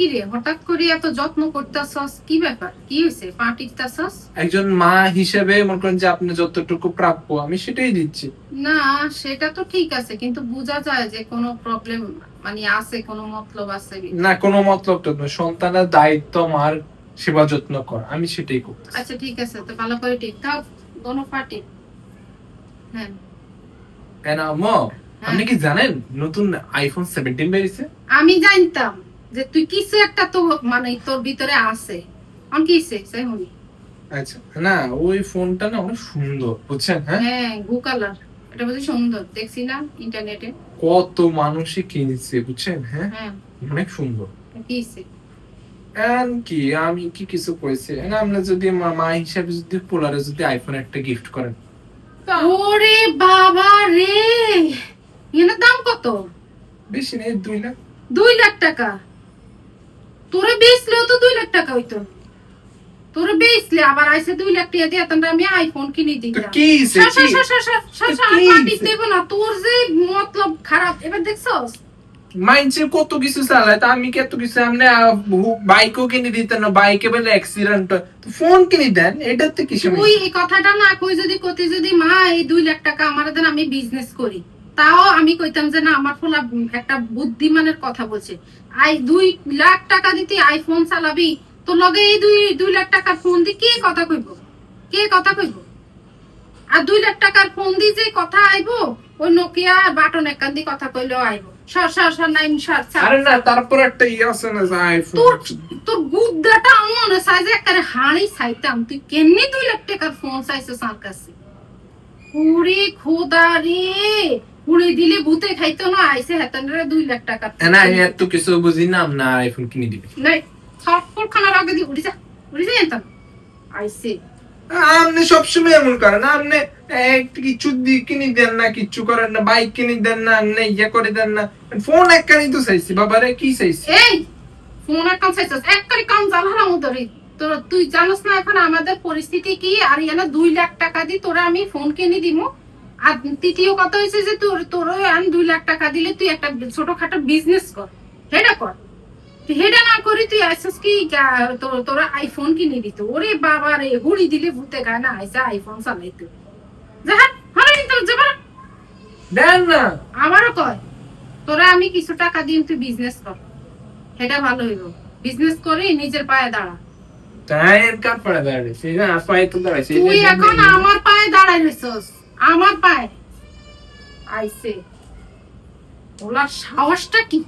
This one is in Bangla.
কি রে হঠাৎ করে এত যত্ন করতেছস? কি ব্যাপার? কি হয়েছে? পা টিকতাছস? একজন মা হিসেবে মনে করেন যে আপনি যতটুকু প্রাপ্য আমি সেটাই দিচ্ছি। না সেটা তো ঠিক আছে কিন্তু বোঝা যায় যে কোনো প্রবলেম মানে আছে কোনো মতলব আছে না কোনো মতলব তো সন্তানের দায়িত্ব মার সেবা যত্ন কর আমি সেটাই করতে আচ্ছা ঠিক আছে তো ভালো করে ঠিক দোনো পাটি হ্যাঁ। কেন আম্মু? আপনি কি জানেন নতুন আইফোন সেভেন্টিন বেরিয়েছে? আমি জানতাম। যে তুই কিছু একটা তো মানে তোর ভিতরে আছে। অন কি সে সেহুনি আচ্ছা না ওই ফোনটা না অনেক সুন্দর বুঝছেন হ্যাঁ? হ্যাঁ গু কালার। এটা বুঝি সুন্দর দেখছি না ইন্টারনেটে। কত মানুষই কিনছে বুঝছেন হ্যাঁ? হ্যাঁ। অনেক সুন্দর। কি সে কি আমি কি কিছু করেছি আমরা যদি মা হিসাবে যদি পোলারে যদি আইফোন একটা গিফট করেন। ওরে বাবা রে! এর দাম কত? বেশি নেই দুই লাখ। দুই লাখ টাকা? তোরে বেচলেও তো দুই লাখ টাকা হইতো। তোরে বেচলে আবার আইসে দুই লাখ টাকা দিয়ে তাহলে আমি আইফোন কিনে দিতাম কি? দেব না তোর যে মতলব খারাপ এবার দেখছস? কত কিছু চালায় তা আমি কি এত কিছু আপনি বাইকও কিনে দিতেন না বাইকে বলে অ্যাক্সিডেন্ট ফোন কিনে দেন এটাতে কি তুই সমস্যা এই কথাটা না কই যদি কতি যদি মা এই দুই লাখ টাকা আমার দেন আমি বিজনেস করি। তাও আমি কইতাম যে না আমার ফোলা একটা বুদ্ধিমানের কথা বলছে। আই দুই লাখ টাকা দিতে আইফোন চালাবি তোর লগে এই দুই দুই লাখ টাকার ফোন দি কে কথা কইব? কে কথা কইব? আর দুই লাখ টাকার ফোন দি যে কথা আইবো ওই নোকিয়া বাটন একান দি কথা কইলেও আইবো। সর সর সর নাইন সর সর। আরে না তারপর একটা ইয়ে আছে না আইফোন তোর তোর গুদ্দাটা এমন সাইজে একারে হাড়ি চাইতাম তুই কেমনি দুই লাখ টাকার ফোন চাইছিস আমার কাছে? ওরে খোদা রে! উড়ে দিলে ভূতে খাইতো না আইসে হেতান রে দুই লাখ টাকা। না আমি এত কিছু বুঝি না না আইফোন কিনে দিবে। নাই খানার আগে উড়ে যা উড়ে যা হেতান আইসে আপনি সবসময় এমন করেন আপনি কিছু কিনে দেন না কিচ্ছু করেন না বাইক কিনে দেন না আপনি ইয়ে করে দেন না ফোন একখানি তো চাইছি বাবারে কি চাইছি? এই ফোন একটা চাইছিস এক করে কাম জ্বালালাম ধরে তোর তুই জানোস না এখন আমাদের পরিস্থিতি কি আর এখানে দুই লাখ টাকা দি তোরা আমি ফোন কিনে দিমু। আর তৃতীয় কথা হয়েছে যে তোর তোর আমি দুই লাখ টাকা দিলে তুই একটা ছোটখাটো বিজনেস কর। হেডা কর। হেডা না করি তুই কি তোরা আইফোন কিনে দিত। ওরে বাবা রে হুড়ি দিলে ভূতে গায় না আইসা আইফোন চালাইতো। যা হরে তোর যাবা দেন না। আমারও কয় তোরা আমি কিছু টাকা দিন তুই বিজনেস কর। সেটা ভালো হইব। বিজনেস করে নিজের পায়ে দাঁড়া। তাই কার পড়ে দাঁড়িয়েছে না পায়ে তো তুই এখন আমার পায়ে দাঁড়াই রইছস। আমার পায়। আইসে ওলা সাহসটা কি?